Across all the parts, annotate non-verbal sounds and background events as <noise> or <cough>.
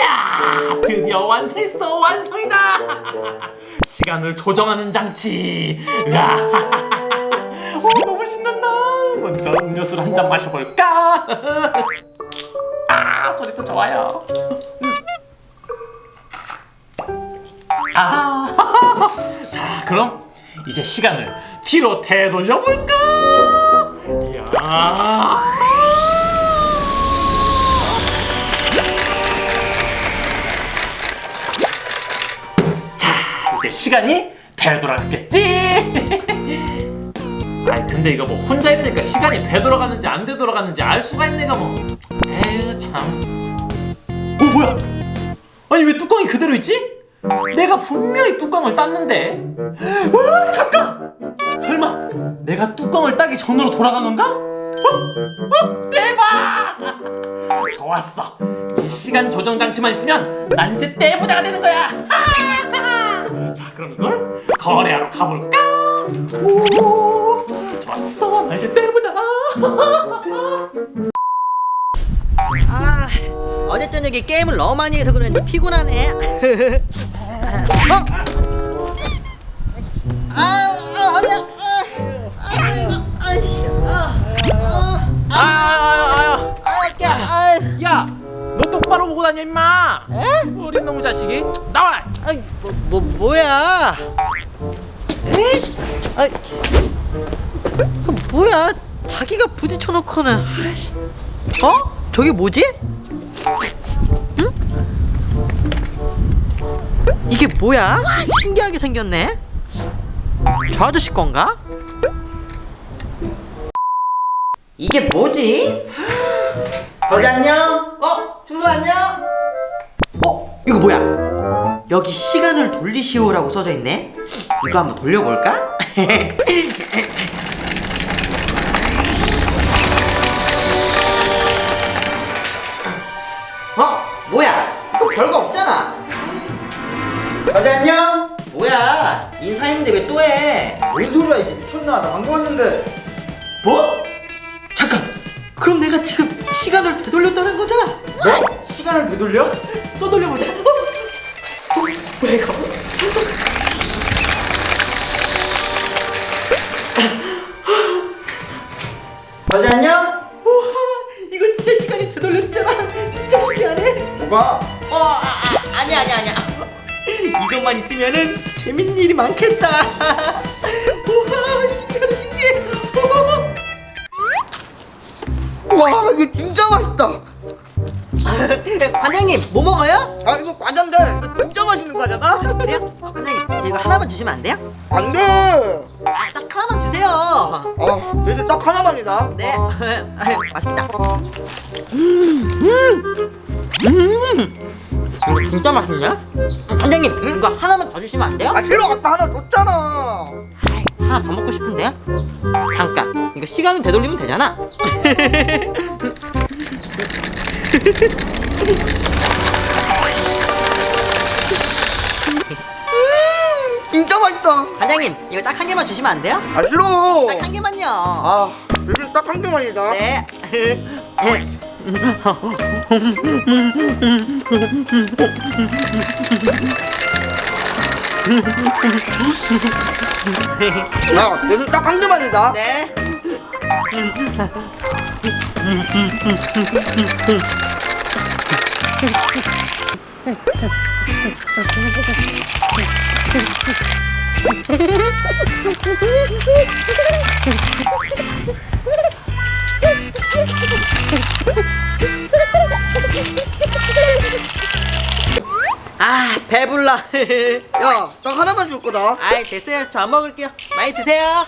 야 드디어 완성했어 완성이다. 시간을 조정하는 장치. 으아 어, 너무 신난다. 먼저 음료수를 한 잔 마셔볼까? 아 소리도 좋아요. 아 자 그럼 이제 시간을 뒤로 되돌려볼까? 이야 이제 시간이 되돌아갔겠지? <laughs> 아이 근데 이거 뭐 혼자 있으니까 시간이 되돌아갔는지 안 되돌아갔는지 알 수가 있네가 뭐. 에휴 참. 어 뭐야? 아니 왜 뚜껑이 그대로 있지? 내가 분명히 뚜껑을 땄는데. 어, 잠깐. 설마 내가 뚜껑을 따기 전으로 돌아간 건가? 어? 어? 대박! 좋았어. 이 시간 조정 장치만 있으면 난 이제 떼부자가 되는 거야. <laughs> 자, 그럼 이걸 거래하러 가볼까? 오, 좋았어. 나 이제 떼부자다. 아 어제 저녁에 게임을 너무 많이 해서 그런지 피곤하네. 어? 아, 아 허리야. 아, 아 아이씨. 아, 아, 아, 아, 아, 야, 너 똑바로 보고 다녀 임마. 에? 우리 놈의 자식이 나와. 아, 뭐, 뭐 뭐야? 에? 아, 아, 뭐야? 자기가 부딪혀놓고는. 어? 저게 뭐지? 응? 이게 뭐야? 신기하게 생겼네. 저 아저씨 건가? 이게 뭐지? 거기 안녕. 어, 충수 안녕. 어, 이거 뭐야? 여기 시간을 돌리시오라고 써져 있네. 이거 한번 돌려볼까? <laughs> 어? 뭐야? 이거 별거 없잖아. 여자 안녕. 뭐야? 인사했는데 왜 또 해? 뭔 소리야 이게 미쳤나 나 방금 왔는데 뭐? 잠깐. 그럼 내가 지금 시간을 되돌렸다는 거잖아. 뭐? 시간을 되돌려? 또 돌려보자. 어? 뭐야 이거? 안녕? 우와, 이거 진짜 시간이 되돌렸잖아. 진짜 신기하네. 뭐가? 어, 아, 아, 아니야, 아니야, 아니야. 이것만 있으면은 재밌는 일이 많겠다. 와 이거 진짜 맛있다 <laughs> 관장님, 뭐 먹어요? 아 이거 과자인데 이거 진짜 맛있는 과자다 그래요? 어, 관장님, 이거 하나만 주시면 안 돼요? 안 돼 아, 딱 하나만 주세요. 아 이제 딱 하나만이다 네, <laughs> 아, 맛있겠다. 이거 진짜 맛있냐? 어, 관장님, 이거 하나만 더 주시면 안 돼요? 아 싫어 아까 하나 줬잖아 아이, 하나 더 먹고 싶은데? 이거 시간을 되돌리면 되잖아. 진짜 맛있다 관장님, 이거 딱 한 개만 주시면 안 돼요? 아 싫어 딱 한 개만요. 아 이제 딱한 개만이다 네. 야 이제 딱한 개만이다 네. 아, 배불러. 야딱 하나만 줄 거다 아이, 됐어요. 저 안 먹을게요. 많이 드세요.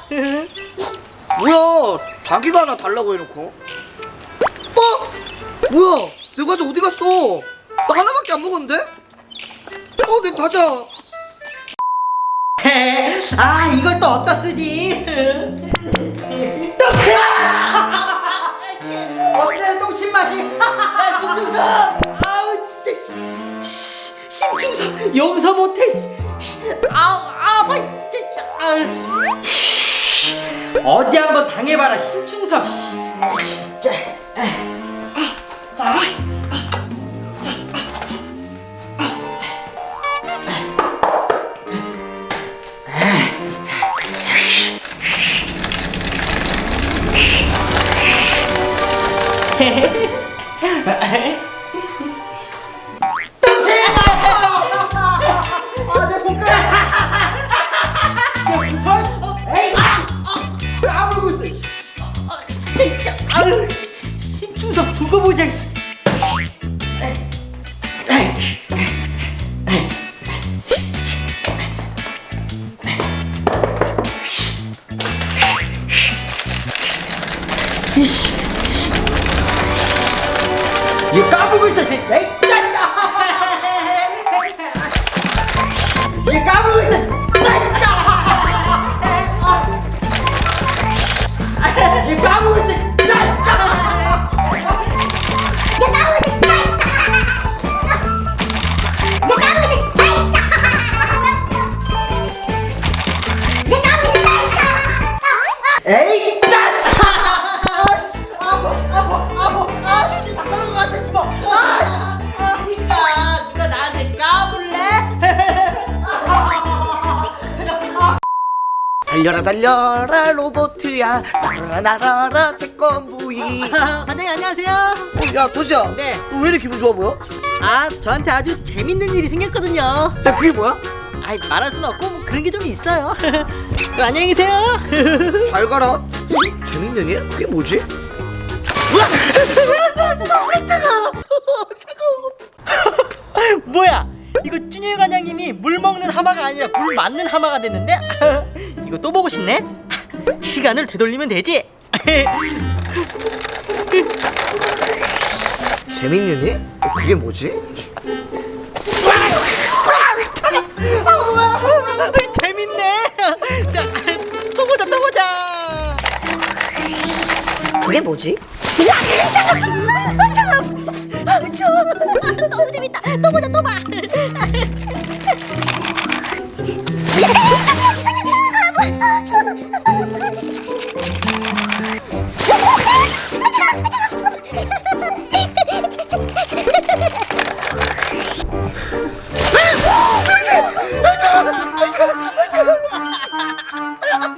뭐야 자기가 하나 달라고 해놓고 어? 뭐야 내 과자 어디 갔어 나 하나밖에 안 먹었는데 어 내 과자 <laughs> 아, 이걸 또 어디다 쓰지? <laughs> 똥차! <laughs> 어때, 똥침 맛이? 야, 심충서! 아우, 진짜. 씨, 심충서, 용서 못해. 아우, 아, 뭐, 진짜. 아우. 어디 한번 당해봐라 신충섭 씨. <laughs> 你干不会是在这你不你不你不你不 달려라 달려라 로보트야 날아라 날아라 태권브이 반장님 안녕하세요. 야 도시야 네. 너왜 이렇게 기분 좋아 보여? 아 저한테 아주 재밌는 일이 생겼거든요. 야 그게 뭐야? 아이 말할 수는 없고 뭐 그런 게 좀 있어요. <laughs> 그럼 안녕히 계세요. <laughs> 잘 가라 재밌는 일? 그게 뭐지? 뭐야? 이거 쭈니엘 관장님이 물 먹는 하마가 아니라 물 맞는 하마가 됐는데? <laughs> 이거 또 보고 싶네? 시간을 되돌리면 되지? 재밌는 일? 그게 뭐지? 재밌네. 자, 또 보자, 또 보자. 그게 뭐지? 너무 재밌다. 또 보자, 또 봐.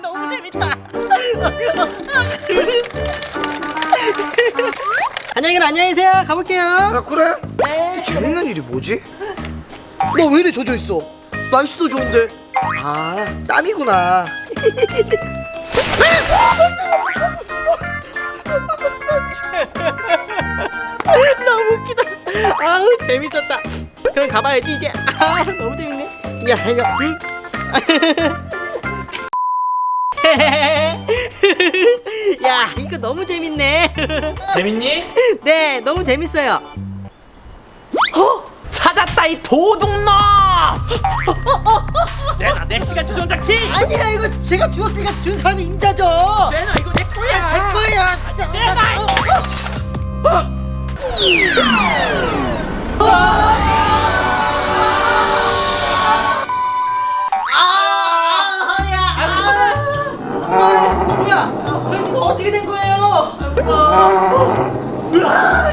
너무 재밌다. 안녕히 계세요, 안녕히 계세요. 가볼게요. 야 그래? 재밌는 일이 뭐지? 너 왜 이래 젖어 있어? 날씨도 좋은데 아 땀이구나 너무 웃기다. 아우 재밌었다. 그럼 가봐야지 이제. 아 너무 재밌네. 야 이거. 응? <laughs> 야 이거 너무 재밌네. 재밌니? 네 너무 재밌어요. 찾았다 이 도둑놈! 내놔 내 시간 주전 장치! 아니야 이거 제가 주웠으니까 준 사람이 임자죠. 내놔 이거 내 거야! 아, 제 거야 진짜. 나- 제발! 어, 어. 아, 아, 뭐야? 저희 지금 어떻게 된 거예요? 아,